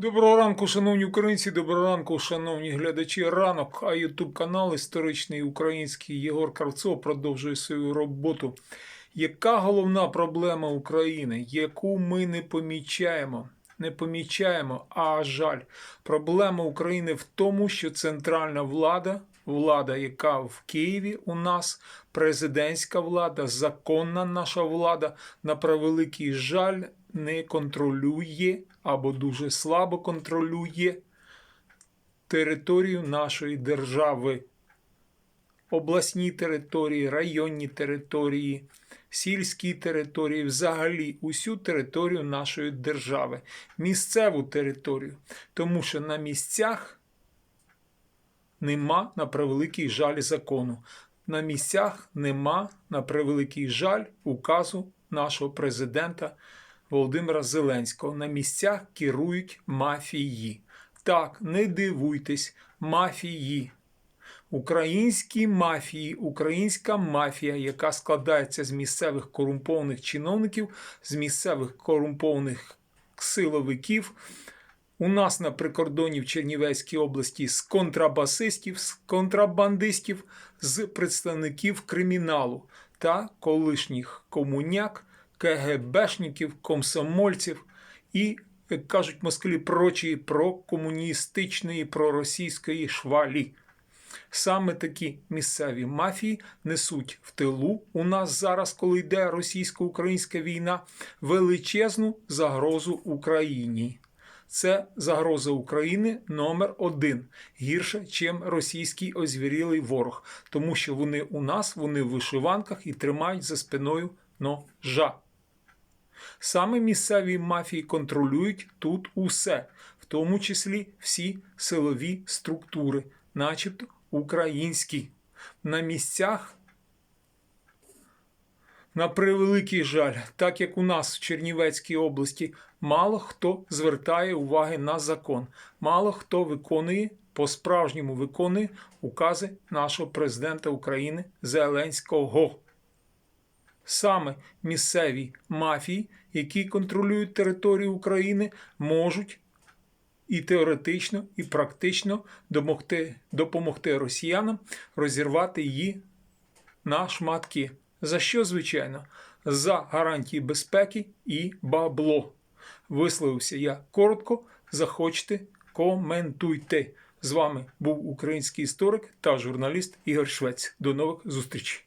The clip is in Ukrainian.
Доброго ранку, шановні українці, доброго ранку, шановні глядачі. Ранок, а Ютуб канал історичний український Єгор Кравцов продовжує свою роботу. Яка головна проблема України, яку ми не помічаємо? Не помічаємо, а жаль, проблема України в тому, що центральна влада, влада, яка в Києві у нас, президентська влада, законна наша влада, на превеликий жаль, не контролює або дуже слабо контролює територію нашої держави. Обласні території, районні території, сільські території, взагалі усю територію нашої держави, місцеву територію. Тому що на місцях нема на превеликий жаль закону. На місцях нема на превеликий жаль указу нашого президента Володимира Зеленського. На місцях керують мафії. Так, не дивуйтесь, мафії. Українські мафії, українська мафія, яка складається з місцевих корумпованих чиновників, з місцевих корумпованих силовиків. У нас на прикордоні в Чернівецькій області з контрабасистів, з контрабандистів, з представників криміналу та колишніх комуняк, КГБшників, комсомольців і, як кажуть москалі, прочі прокомуністичної, проросійської швалі. Саме такі місцеві мафії несуть в тилу у нас зараз, коли йде російсько-українська війна, величезну загрозу Україні. Це загроза України номер один гірше, чим російський озвірілий ворог, тому що вони у нас, вони в вишиванках і тримають за спиною ножа. Саме місцеві мафії контролюють тут усе, в тому числі всі силові структури, начебто українські. На місцях, на превеликий жаль, так як у нас в Чернівецькій області, мало хто звертає уваги на закон, мало хто виконує, по-справжньому виконує укази нашого президента України Зеленського. Саме місцеві мафії, які контролюють територію України, можуть і теоретично, і практично допомогти, допомогти росіянам розірвати її на шматки. За що, звичайно? За гарантії безпеки і бабло. Висловився я коротко. Захочете, коментуйте. З вами був український історик та журналіст Ігор Швець. До нових зустрічей.